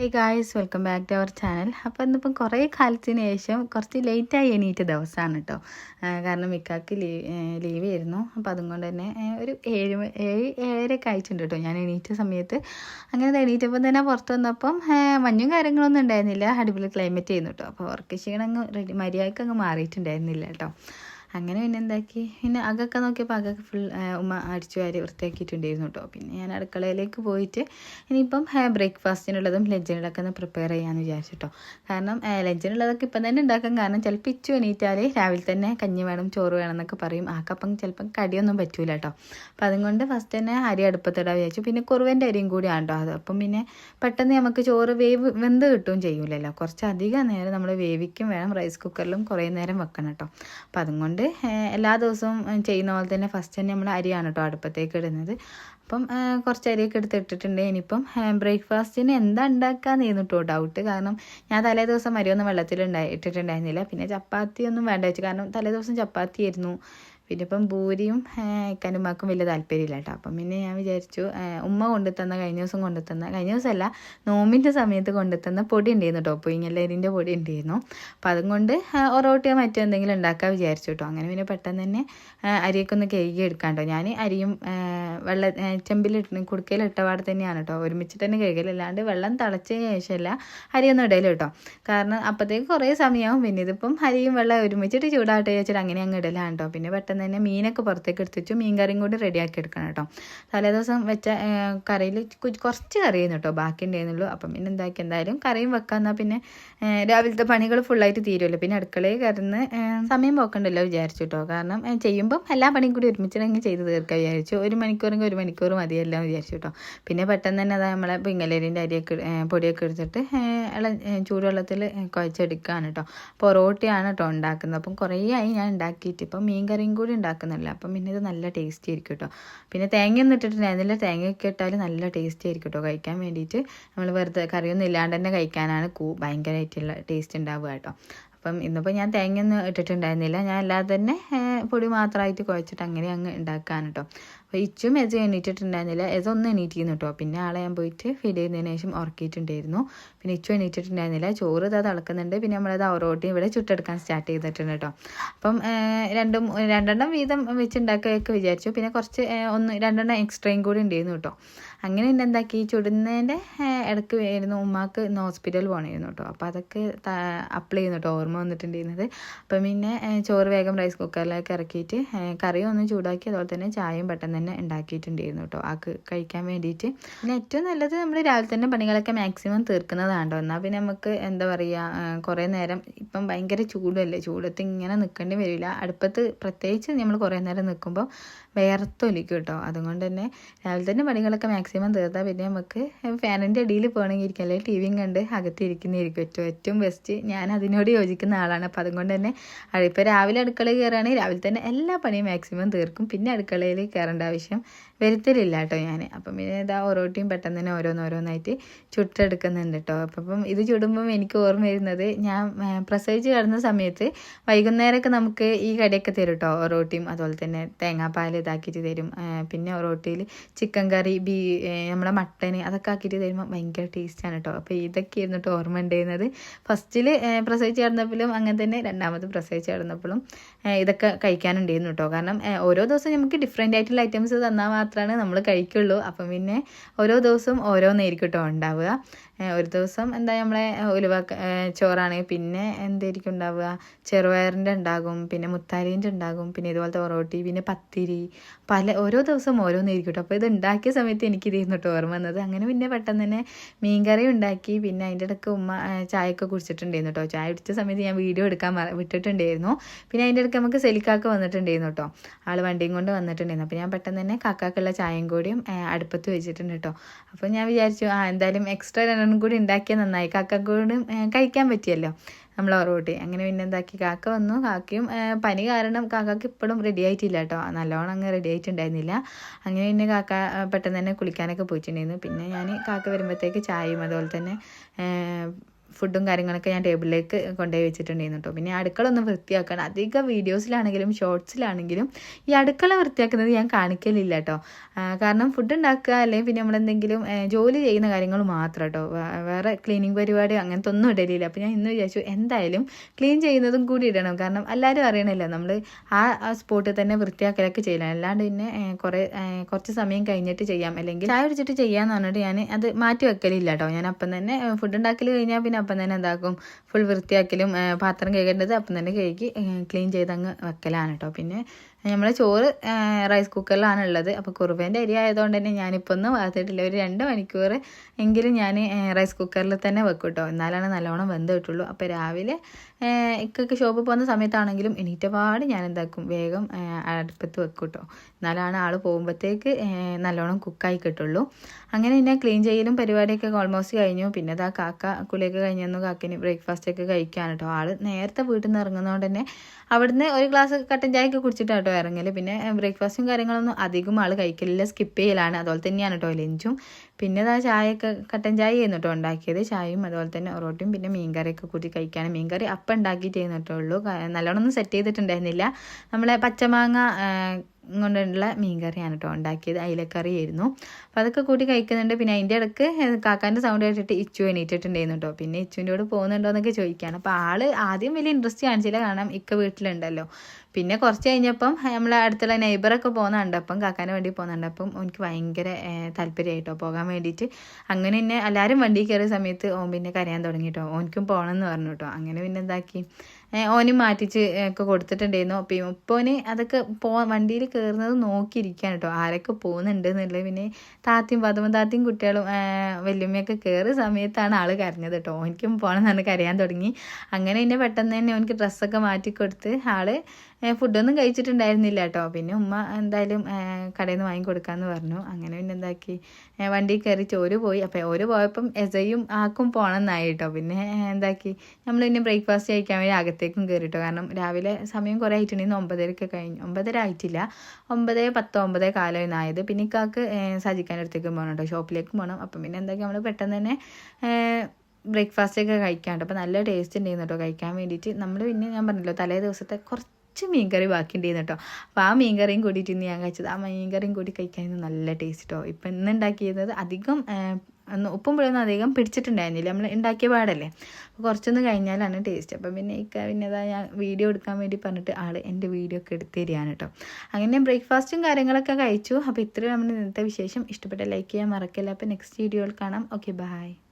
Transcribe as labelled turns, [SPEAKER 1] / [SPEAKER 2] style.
[SPEAKER 1] Hey guys welcome back to our channel അപ്പോൾ ഇന്നിപ്പം കുറേ കാലത്തിന് ശേഷം കുറച്ച് ലേറ്റായി എണീറ്റ ദിവസമാണ് കേട്ടോ കാരണം മിക്കാക്ക് ലീവ് ലീവ് ആയിരുന്നു. അപ്പോൾ അതും കൊണ്ട് തന്നെ ഒരു ഏഴ് ഏഴ് ഏഴരയൊക്കെ ആയിട്ടുണ്ട് കേട്ടോ ഞാൻ എണീറ്റ സമയത്ത്. അങ്ങനെ എണീറ്റപ്പം തന്നെ പുറത്ത് വന്നപ്പം മഞ്ഞും കാര്യങ്ങളൊന്നും ഉണ്ടായിരുന്നില്ല. അടിപൊളി ക്ലൈമറ്റ് ആയിരുന്നു കേട്ടോ അപ്പോൾ വർക്ക് ക്ഷീണം അങ്ങ് റെഡി മര്യാദയ്ക്ക് അങ്ങ് മാറിയിട്ടുണ്ടായിരുന്നില്ല കേട്ടോ അങ്ങനെ പിന്നെ എന്താക്കി? പിന്നെ അകൊക്കെ നോക്കിയപ്പോൾ അകൊക്കെ ഫുൾ ഉമ്മ അടിച്ചു വാരി വൃത്തിയാക്കിയിട്ടുണ്ടായിരുന്നു കേട്ടോ പിന്നെ ഞാൻ അടുക്കളയിലേക്ക് പോയിട്ട് ഇനിയിപ്പം ബ്രേക്ക്ഫാസ്റ്റിനുള്ളതും ലഞ്ചിനുള്ളതൊക്കെ ഒന്ന് പ്രിപ്പയർ ചെയ്യാമെന്ന് വിചാരിച്ചു കേട്ടോ കാരണം ലഞ്ചിനുള്ളതൊക്കെ ഇപ്പം തന്നെ ഉണ്ടാക്കാൻ കാരണം ചിലപ്പോൾ ഇച്ചു എണീറ്റാൽ രാവിലെ തന്നെ കഞ്ഞി വേണം ചോറ് വേണം എന്നൊക്കെ പറയും. ആക്കപ്പം ചിലപ്പം കടിയൊന്നും പറ്റൂല കേട്ടോ അപ്പം അതുകൊണ്ട് ഫസ്റ്റ് തന്നെ അരി അടുപ്പത്തിടാൻ വിചാരിച്ചു. പിന്നെ കുറുവന്റെ അരിയും കൂടിയാണ് കേട്ടോ അത്. അപ്പം പിന്നെ പെട്ടെന്ന് നമുക്ക് ചോറ് വേവ് വെന്ത് കിട്ടുകയും ചെയ്യൂലല്ലോ. കുറച്ച് അധികം നേരം നമ്മൾ വേവിക്കും വേണം റൈസ് കുക്കറിലും കുറേ നേരം വെക്കണം കേട്ടോ അപ്പം അതുകൊണ്ട് ഏഹ്, എല്ലാ ദിവസവും ചെയ്യുന്ന പോലെ തന്നെ ഫസ്റ്റ് തന്നെ നമ്മൾ അരിയാണ് കേട്ടോ അടുപ്പത്തേക്ക് ഇടുന്നത്. അപ്പം കുറച്ച് അരിയൊക്കെ എടുത്ത് ഇട്ടിട്ടുണ്ട്. ഇനിയിപ്പം ബ്രേക്ക്ഫാസ്റ്റിന് എന്താ ഉണ്ടാക്കാന്ന് കേട്ടോ ഡൗട്ട് കാരണം ഞാൻ തലേ ദിവസം അരിയൊന്നും വെള്ളത്തിൽ ഇട്ടിട്ടുണ്ടായിരുന്നില്ല. പിന്നെ ചപ്പാത്തി ഒന്നും വേണ്ട വെച്ചു. കാരണം തലേ ദിവസം ചപ്പാത്തി ആയിരുന്നു പിന്നെ ഇപ്പം ഭൂരിയും കനുമാക്കും വലിയ താല്പര്യമില്ല കേട്ടോ അപ്പം പിന്നെ ഞാൻ വിചാരിച്ചു ഉമ്മ കൊണ്ടുത്തന്ന കഴിഞ്ഞ ദിവസം കൊണ്ടുത്തന്ന കഴിഞ്ഞ ദിവസമല്ല നോമ്പിന്റെ സമയത്ത് കൊണ്ടുത്തന്ന പൊടി ഉണ്ടായിരുന്നു കേട്ടോ പുയിങ്ങല്ലേരിന്റെ പൊടി ഉണ്ടായിരുന്നു. അപ്പം അതും കൊണ്ട് ഒറോട്ടിയോ മറ്റോ എന്തെങ്കിലും ഉണ്ടാക്കാൻ വിചാരിച്ചു കേട്ടോ അങ്ങനെ പിന്നെ പെട്ടെന്ന് തന്നെ അരിയൊക്കെ ഒന്ന് കഴുകി എടുക്കാണ്ടോ ഞാൻ അരിയും വെള്ളം ചെമ്പിലിട്ട് കുടുക്കയിലിട്ട പാടെ തന്നെയാണ് കേട്ടോ ഒരുമിച്ചിട്ട് തന്നെ കഴുകൽ അല്ലാണ്ട് വെള്ളം തിളച്ചതിന് ശേഷമല്ല അരിയൊന്നും ഇടയില്ല കേട്ടോ കാരണം അപ്പോഴത്തേക്ക് കുറേ സമയമാവും പിന്നെ ഇതിപ്പം അരിയും വെള്ളം ഒരുമിച്ചിട്ട് ചൂടാട്ടെ വെച്ചിട്ട് അങ്ങനെ അങ്ങ് ഇടലാണ് കേട്ടോ പിന്നെ പെട്ടെന്ന് തന്നെ മീനൊക്കെ പുറത്തേക്ക് എടുത്ത് വെച്ചു മീൻ കറിയും കൂടി റെഡിയാക്കി എടുക്കണം കേട്ടോ. തലേദിവസം വെച്ച കറിയിൽ കുറച്ച് കറി കേട്ടോ ബാക്കി ഉണ്ടായിരുന്നുള്ളൂ. അപ്പം പിന്നെ എന്താക്കി എന്തായാലും കറിയും വെക്കാന്നാൽ പിന്നെ രാവിലത്തെ പണികൾ ഫുള്ളായിട്ട് തീരുമല്ലോ പിന്നെ അടുക്കളയിൽ കയറുന്ന സമയം പോക്കണ്ടല്ലോ വിചാരിച്ചു കേട്ടോ. കാരണം ചെയ്യുമ്പം എല്ലാ പണിയും കൂടി ഒരുമിച്ചിട്ടെങ്കിൽ ചെയ്ത് തീർക്കാൻ വിചാരിച്ചു. ഒരു മണിക്കൂറെങ്കിൽ ഒരു മണിക്കൂർ മതിയെല്ലാം വിചാരിച്ചു കേട്ടോ. പിന്നെ പെട്ടെന്ന് തന്നെ അതാ നമ്മളെ പിങ്ങലേരിന്റെ അരിയൊക്കെ പൊടിയൊക്കെ എടുത്തിട്ട് ചൂടുവെള്ളത്തിൽ കുഴച്ചെടുക്കുകയാണ് കേട്ടോ. പൊറോട്ടയാണ് കേട്ടോ ഉണ്ടാക്കുന്നത്. അപ്പം കുറേ ആയി ഞാൻ ഉണ്ടാക്കിയിട്ട്. ഇപ്പം മീൻ കറിയും കൂടി ഉണ്ടാക്കുന്നില്ല. അപ്പം പിന്നെ ഇത് നല്ല ടേസ്റ്റി ആയിരിക്കും കേട്ടോ പിന്നെ തേങ്ങയൊന്നും ഇട്ടിട്ടുണ്ടായിരുന്നില്ല തേങ്ങയൊക്കെ ഇട്ടാൽ നല്ല ടേസ്റ്റി ആയിരിക്കും കേട്ടോ കഴിക്കാൻ വേണ്ടിയിട്ട് നമ്മൾ വെറുതെ കറിയൊന്നും ഇല്ലാണ്ട് തന്നെ കഴിക്കാനാണ് കൂ ഭയങ്കരമായിട്ടുള്ള ടേസ്റ്റ് ഉണ്ടാവുക കേട്ടോ അപ്പം ഇന്നിപ്പോൾ ഞാൻ തേങ്ങയൊന്നും ഇട്ടിട്ടുണ്ടായിരുന്നില്ല. ഞാൻ അല്ലാതെ തന്നെ പൊടി മാത്രമായിട്ട് കുഴച്ചിട്ട് അങ്ങനെ അങ്ങ് ഉണ്ടാക്കാൻ കേട്ടോ അപ്പോൾ ഇച്ചും എജ എണീറ്റിട്ടുണ്ടായിരുന്നില്ല. എജ ഒന്ന് എണീറ്റിരുന്നു കേട്ടോ പിന്നെ ആളെ ഞാൻ പോയിട്ട് ഫീഡ് ചെയ്യുന്നതിന് ശേഷം ഉറക്കിയിട്ടുണ്ടായിരുന്നു. പിന്നെ ഇച്ചു എണീറ്റിട്ടുണ്ടായിരുന്നില്ല. ചോറ് ഇതാ തിളക്കുന്നുണ്ട്. പിന്നെ നമ്മളത് ഒറോട്ടി ഇവിടെ ചുട്ടെടുക്കാൻ സ്റ്റാർട്ട് ചെയ്തിട്ടുണ്ട് കേട്ടോ അപ്പം രണ്ടും രണ്ടെണ്ണം വീതം വെച്ചുണ്ടാക്കുകയൊക്കെ വിചാരിച്ചു. പിന്നെ കുറച്ച് ഒന്ന് രണ്ടെണ്ണം എക്സ്ട്രയും കൂടി ഉണ്ടായിരുന്നു കേട്ടോ അങ്ങനെ പിന്നെ എന്താക്കി? ചുടുന്നതിന്റെ ഇടയ്ക്ക് ആയിരുന്നു ഉമ്മാക്ക് ഇന്ന് ഹോസ്പിറ്റലിൽ പോകണമായിരുന്നു കേട്ടോ അപ്പോൾ അതൊക്കെ അപ്ലൈ ചെയ്യുന്നു കേട്ടോ ഓർമ്മ വന്നിട്ടുണ്ടായിരുന്നത്. അപ്പം പിന്നെ ചോറ് വേഗം റൈസ് കുക്കറിലേക്ക് ഇറക്കിയിട്ട് ഏഹ്, കറിയും ഒന്ന് ചൂടാക്കി അതുപോലെ തന്നെ ചായയും പെട്ടെന്ന് തന്നെ ഉണ്ടാക്കിയിട്ടുണ്ടായിരുന്നു കേട്ടോ ആക്ക് കഴിക്കാൻ വേണ്ടിയിട്ട്. പിന്നെ ഏറ്റവും നല്ലത് നമ്മൾ രാവിലെ തന്നെ പണികളൊക്കെ മാക്സിമം തീർക്കുന്നതാണ്? കേട്ടോ എന്നാൽ പിന്നെ നമുക്ക് എന്താ പറയുക കുറേ നേരം ഇപ്പം ഭയങ്കര ചൂടല്ലേ? ചൂടത്ത് ഇങ്ങനെ നിൽക്കേണ്ടി വരില്ല. അടുപ്പത്ത് പ്രത്യേകിച്ച് നമ്മൾ കുറേ നേരം നിൽക്കുമ്പോൾ വേർത്തൊലിക്കും കേട്ടോ അതുകൊണ്ട് തന്നെ രാവിലെ തന്നെ പണികളൊക്കെ മാക്സിമം തീർത്താൽ പിന്നെ നമുക്ക് ഫാനിന്റെ അടിയിൽ പോകണമെങ്കിൽ ഇരിക്കും. അല്ലെങ്കിൽ ടി വിയും കണ്ട് അകത്തിരിക്കുന്നതായിരിക്കും ഏറ്റവും ഏറ്റവും ബെസ്റ്റ് ഞാൻ അതിനോട് യോജിക്കുന്ന ആളാണ്. അപ്പോൾ അതുകൊണ്ട് തന്നെ ഇപ്പോൾ രാവിലെ അടുക്കളയിൽ കയറുകയാണെങ്കിൽ രാവിലെ തന്നെ എല്ലാ പണിയും മാക്സിമം തീർക്കും. പിന്നെ അടുക്കളയിൽ കയറേണ്ട ആവശ്യം വരുത്തലില്ല കേട്ടോ ഞാൻ അപ്പം പിന്നെ ഇതാ ഓരോട്ടിയും പെട്ടെന്ന് തന്നെ ഓരോന്നോരോന്നായിട്ട് ചുട്ടെടുക്കുന്നുണ്ട് കേട്ടോ അപ്പം ഇത് ചുടുമ്പം എനിക്ക് ഓർമ്മ വരുന്നത് ഞാൻ പ്രസവിച്ച് കിടന്ന സമയത്ത് വൈകുന്നേരമൊക്കെ നമുക്ക് ഈ കടിയൊക്കെ തരും കേട്ടോ ഒറോട്ടിയും അതുപോലെ തന്നെ തേങ്ങാപ്പാൽ ഇതാക്കിയിട്ട് തരും. പിന്നെ ഒറോട്ടിയിൽ ചിക്കൻ കറി ബീ നമ്മുടെ മട്ടൻ അതൊക്കെ ആക്കിയിട്ട് തരുമ്പോൾ ഭയങ്കര ടേസ്റ്റാണ് കേട്ടോ അപ്പോൾ ഇതൊക്കെ ഇരുന്നിട്ട് ഓർമ്മ ഉണ്ടായിരുന്നത്. ഫസ്റ്റിൽ പ്രസവിച്ച് കിടന്നപ്പോഴും അങ്ങനെ തന്നെ രണ്ടാമത് പ്രസവിച്ച് കിടന്നപ്പോഴും ഇതൊക്കെ കഴിക്കാനുണ്ടായിരുന്നു കേട്ടോ കാരണം ഓരോ ദിവസം നമുക്ക് ഡിഫറെന്റ് ആയിട്ടുള്ള ഐറ്റംസ് തന്നാൽ മാത്രമാണ് നമ്മൾ കഴിക്കുള്ളൂ. അപ്പം പിന്നെ ഓരോ ദിവസവും ഓരോന്നായിരിക്കും കേട്ടോ ഉണ്ടാവുക. ഒരു ദിവസം എന്താ നമ്മളെ ഉലുവ ചോറാണ്. പിന്നെ എന്തായിരിക്കും ഉണ്ടാവുക? ചെറുപയറിന്റെ ഉണ്ടാകും പിന്നെ മുത്താരീന്റെ ഉണ്ടാകും പിന്നെ ഇതുപോലത്തെ ഒറോട്ടി പിന്നെ പത്തിരി പല ഓരോ ദിവസം ഓരോന്നായിരിക്കും കേട്ടോ അപ്പോൾ ഇത് ഉണ്ടാക്കിയ സമയത്ത് എനിക്ക് ഇതിരുന്നു കേട്ടോ ഓർമ്മ വന്നത്. അങ്ങനെ പിന്നെ പെട്ടെന്ന് തന്നെ മീൻകറി ഉണ്ടാക്കി പിന്നെ അതിന്റെ ഇടയ്ക്ക് ഉമ്മ ചായയൊക്കെ കുടിച്ചിട്ടുണ്ടായിരുന്നു കേട്ടോ ചായ കുടിച്ച സമയത്ത് ഞാൻ വീഡിയോ എടുക്കാൻ വിട്ടിട്ടുണ്ടായിരുന്നു. പിന്നെ അതിന്റെ ഇടയ്ക്ക് നമുക്ക് സെലിക്കാക്ക് വന്നിട്ടുണ്ടായിരുന്നു കേട്ടോ ആൾ വണ്ടിയും കൊണ്ട് വന്നിട്ടുണ്ടായിരുന്നു. അപ്പോൾ ഞാൻ പെട്ടെന്ന് തന്നെ കാക്കാക്കുള്ള ചായയും കൂടിയും അടുപ്പത്ത് വെച്ചിട്ടുണ്ട് കേട്ടോ അപ്പോൾ ഞാൻ വിചാരിച്ചു ആ എന്തായാലും എക്സ്ട്രാ രണ്ടെണ്ണം കൂടി ഉണ്ടാക്കിയാൽ നന്നായി. കാക്കാക്കൂടും കഴിക്കാൻ പറ്റിയല്ലോ നമ്മൾ ഒറോട്ടി അങ്ങനെ പിന്നെ എന്താക്കി കാക്ക വന്നു. കാക്കയും പനി കാരണം കാക്കക്ക് ഇപ്പോഴും റെഡി ആയിട്ടില്ല കേട്ടോ നല്ലോണം അങ്ങ് റെഡി ആയിട്ടുണ്ടായിരുന്നില്ല. അങ്ങനെ പിന്നെ കാക്ക പെട്ടെന്ന് തന്നെ കുളിക്കാനൊക്കെ പോയിട്ടുണ്ടായിരുന്നു. പിന്നെ ഞാൻ കാക്ക വരുമ്പോഴത്തേക്ക് ചായയും അതുപോലെ തന്നെ ഫുഡും കാര്യങ്ങളൊക്കെ ഞാൻ ടേബിളിലേക്ക് കൊണ്ടുപോയി വെച്ചിട്ടുണ്ടായിരുന്നു കേട്ടോ പിന്നെ അടുക്കള ഒന്ന് വൃത്തിയാക്കാൻ അധികം വീഡിയോസിലാണെങ്കിലും ഷോർട്സിലാണെങ്കിലും ഈ അടുക്കള വൃത്തിയാക്കുന്നത് ഞാൻ കാണിക്കലില്ല കേട്ടോ കാരണം ഫുഡ് ഉണ്ടാക്കുക അല്ലെങ്കിൽ പിന്നെ നമ്മളെന്തെങ്കിലും ജോലി ചെയ്യുന്ന കാര്യങ്ങൾ മാത്രം കേട്ടോ വേറെ ക്ലീനിങ് പരിപാടി അങ്ങനത്തെ ഒന്നും ഇടലില്ല. അപ്പോൾ ഞാൻ ഇന്ന് വിചാരിച്ചു എന്തായാലും ക്ലീൻ ചെയ്യുന്നതും കൂടി ഇടണം. കാരണം എല്ലാവരും അറിയണമല്ലോ നമ്മൾ ആ സ്പോട്ടിൽ തന്നെ വൃത്തിയാക്കലൊക്കെ ചെയ്യണം അല്ലാണ്ട് പിന്നെ കുറേ കുറച്ച് സമയം കഴിഞ്ഞിട്ട് ചെയ്യാം. അല്ലെങ്കിൽ ചായ കുടിച്ചിട്ട് ചെയ്യാന്ന് പറഞ്ഞിട്ട് ഞാൻ അത് മാറ്റി വെക്കലില്ല കേട്ടോ ഞാൻ അപ്പം തന്നെ ഫുഡ് ഉണ്ടാക്കൽ കഴിഞ്ഞാൽ പിന്നെ അപ്പം തന്നെ എന്താക്കും? ഫുൾ വൃത്തിയാക്കലും പാത്രം കഴുകേണ്ടത് അപ്പം തന്നെ കഴുകി ക്ലീൻ ചെയ്ത് അങ്ങ് വെക്കലാണ് കേട്ടോ പിന്നെ നമ്മളെ ചോറ് റൈസ് കുക്കറിലാണ് ഉള്ളത് അപ്പോൾ കുറുവേന്റെ അരി ആയതുകൊണ്ട് തന്നെ ഞാനിപ്പോൾ ഒന്നും വാർത്തിട്ടില്ല ഒരു രണ്ട് മണിക്കൂർ എങ്കിലും ഞാൻ റൈസ് കുക്കറിൽ തന്നെ വെക്കും കേട്ടോ എന്നാലാണ് നല്ലോണം വെന്ത് കിട്ടുള്ളൂ. അപ്പോൾ രാവിലെ ഇക്കൊക്കെ ഷോപ്പിൽ പോകുന്ന സമയത്താണെങ്കിലും എണീറ്റപാട് ഞാൻ എന്താക്കും വേഗം അടുപ്പത്ത് വെക്കും കേട്ടോ എന്നാലാണ് ആൾ പോകുമ്പോഴത്തേക്ക് നല്ലോണം കുക്കായി കിട്ടുള്ളൂ. അങ്ങനെ പിന്നെ ക്ലീൻ ചെയ്യലും പരിപാടിയൊക്കെ ഓൾമോസ്റ്റ് കഴിഞ്ഞു. പിന്നെ അതാ കാക്ക കുളിയൊക്കെ കഴിഞ്ഞു കാക്കിന് ബ്രേക്ക്ഫാസ്റ്റ് ഒക്കെ കഴിക്കാൻ കേട്ടോ. ആൾ നേരത്തെ വീട്ടിൽ നിന്ന് ഇറങ്ങുന്നതുകൊണ്ട് തന്നെ അവിടുന്ന് ഒരു ഗ്ലാസ് കട്ടൻ ചായയൊക്കെ കുടിച്ചിട്ടാണ് കേട്ടോ ഇറങ്ങൽ പിന്നെ ബ്രേക്ക്ഫാസ്റ്റും കാര്യങ്ങളൊന്നും അധികം ആൾ കഴിക്കലില്ല. സ്കിപ്പ് ചെയ്യലാണ്. അതുപോലെ തന്നെയാണ് കേട്ടോ ലഞ്ചും. പിന്നെ ഇതാ ചായയൊക്കെ കട്ടൻ ചായ ചെയ്യുന്നു കേട്ടോ ഉണ്ടാക്കിയത്. ചായയും അതുപോലെ തന്നെ റോട്ടിയും പിന്നെ മീൻകറിയൊക്കെ കൂട്ടി കഴിക്കാനും മീൻകറി അപ്പം ഉണ്ടാക്കിയിട്ട് കേട്ടോ ഉള്ളൂ നല്ലോണം ഒന്നും സെറ്റ് ചെയ്തിട്ടുണ്ടായിരുന്നില്ല. നമ്മളെ പച്ചമാങ്ങ ആ, മീൻ കറിയാണ് കേട്ടോ ഉണ്ടാക്കിയത്. അയിലക്കറിയായിരുന്നു. അപ്പോൾ അതൊക്കെ കൂട്ടി കഴിക്കുന്നുണ്ട്. പിന്നെ അതിന്റെ ഇടയ്ക്ക് കാക്കാന്റെ സൗണ്ട് കേട്ടിട്ട് ഇച്ചു എണീറ്റിട്ടുണ്ടായിരുന്നു കേട്ടോ. പിന്നെ ഇച്ചുവിന്റെ കൂടെ പോകുന്നുണ്ടോ എന്നൊക്കെ ചോദിക്കുകയാണ്. അപ്പോൾ ആൾ ആദ്യം വലിയ ഇൻട്രസ്റ്റ് കാണിച്ചില്ല. കാരണം ഇക്ക വീട്ടിലുണ്ടല്ലോ. പിന്നെ കുറച്ച് കഴിഞ്ഞപ്പം നമ്മളെ അടുത്തുള്ള നെയ്ബറൊക്കെ പോകുന്നുണ്ട്. അപ്പം കാക്കാന്റെ വണ്ടി പോകുന്നുണ്ട്. അപ്പം എനിക്ക് ഭയങ്കര താല്പര്യമായിട്ടോ പോകാൻ വേണ്ടിയിട്ട്. അങ്ങനെ തന്നെ എല്ലാവരും വണ്ടി കയറിയ സമയത്ത് ഓൻ പിന്നെ കരയാൻ തുടങ്ങി കേട്ടോ. ഓനിക്കും പോകണം എന്ന് പറഞ്ഞു കേട്ടോ. അങ്ങനെ പിന്നെ എന്താക്കി? ഓനും മാറ്റിച്ച് ഒക്കെ കൊടുത്തിട്ടുണ്ടായിരുന്നു. അപ്പം ഇപ്പോന് അതൊക്കെ പോ വണ്ടിയിൽ കയറുന്നത് നോക്കിയിരിക്കാൻ കേട്ടോ. ആരൊക്കെ പോകുന്നുണ്ട് എന്നുള്ളത് പിന്നെ താത്തിയും പദമ താത്തിയും കുട്ടികളും വലിയമ്മയൊക്കെ കയറിയ സമയത്താണ് ആൾ കരഞ്ഞത് കേട്ടോ. എനിക്കും പോകണം എന്ന് കരയാൻ തുടങ്ങി. അങ്ങനെ പിന്നെ പെട്ടെന്ന് തന്നെ എനിക്ക് ഡ്രസ്സൊക്കെ മാറ്റി കൊടുത്ത് ആൾ ഫുഡൊന്നും കഴിച്ചിട്ടുണ്ടായിരുന്നില്ല കേട്ടോ. പിന്നെ ഉമ്മ എന്തായാലും കടയിൽ നിന്ന് വാങ്ങിക്കൊടുക്കാമെന്ന് പറഞ്ഞു. അങ്ങനെ പിന്നെ എന്താക്കി? വണ്ടി കയറി ചോര് പോയി. അപ്പോൾ ഓര് പോയപ്പം എസയും ആക്കും പോകണം എന്നായി കേട്ടോ. പിന്നെ എന്താക്കി? നമ്മൾ പിന്നെ ബ്രേക്ക്ഫാസ്റ്റ് കഴിക്കാൻ വേണ്ടി അകത്തേക്കും കയറി കേട്ടോ കാരണം രാവിലെ സമയം കുറേ ആയിട്ടുണ്ടെങ്കിൽ ഒമ്പതരയ്ക്ക് കഴിഞ്ഞു. ഒമ്പതര ആയിട്ടില്ല. ഒമ്പത് പത്ത് ഒമ്പത് കാലം ആയത് പിന്നെ ഇക്കാക്ക് സജിക്കാന്റെ അടുത്തേക്ക് പോകണം കേട്ടോ. ഷോപ്പിലേക്ക് പോകണം അപ്പം പിന്നെ എന്താക്കി? നമ്മൾ പെട്ടെന്ന് തന്നെ ബ്രേക്ക്ഫാസ്റ്റ് ഒക്കെ കഴിക്കാണ്ട്. അപ്പോൾ നല്ല ടേസ്റ്റ് ഉണ്ടായിരുന്നു കേട്ടോ. കഴിക്കാൻ വേണ്ടിയിട്ട്. നമ്മൾ പിന്നെ ഞാൻ പറഞ്ഞല്ലോ തലേ ദിവസത്തെ കുറച്ച് മീൻകറി ബാക്കി ഉണ്ടായിരുന്നു കേട്ടോ. അപ്പോൾ ആ മീൻകറിയും കൂടിയിട്ട് ഞാൻ കഴിച്ചത്. ആ മീൻകറിയും കൂടി കഴിക്കാനും നല്ല ടേസ്റ്റ് കേട്ടോ ഇപ്പം ഇന്ന് ഉണ്ടാക്കിയത് അധികം ഉപ്പും പുളിയൊന്നും അധികം പിടിച്ചിട്ടുണ്ടായിരുന്നില്ല. നമ്മൾ ഉണ്ടാക്കിയ പാടല്ലേ? അപ്പോൾ കുറച്ചൊന്ന് കഴിഞ്ഞാലാണ് ടേസ്റ്റ് അപ്പം പിന്നെ ഇക്ക പിന്നെ അതാ ഞാൻ വീഡിയോ എടുക്കാൻ വേണ്ടി പറഞ്ഞിട്ട് ആൾ എന്റെ വീഡിയോ ഒക്കെ എടുത്ത് തരികയാണ് കേട്ടോ. അങ്ങനെ ഞാൻ ബ്രേക്ക്ഫാസ്റ്റും കാര്യങ്ങളൊക്കെ കഴിച്ചു. അപ്പോൾ ഇത്രയും നമ്മൾ ഇന്നത്തെ വിശേഷം. ഇഷ്ടപ്പെട്ട ലൈക്ക് ചെയ്യാൻ മറക്കില്ല. അപ്പോൾ നെക്സ്റ്റ് വീഡിയോയിൽ കാണാം. Okay bye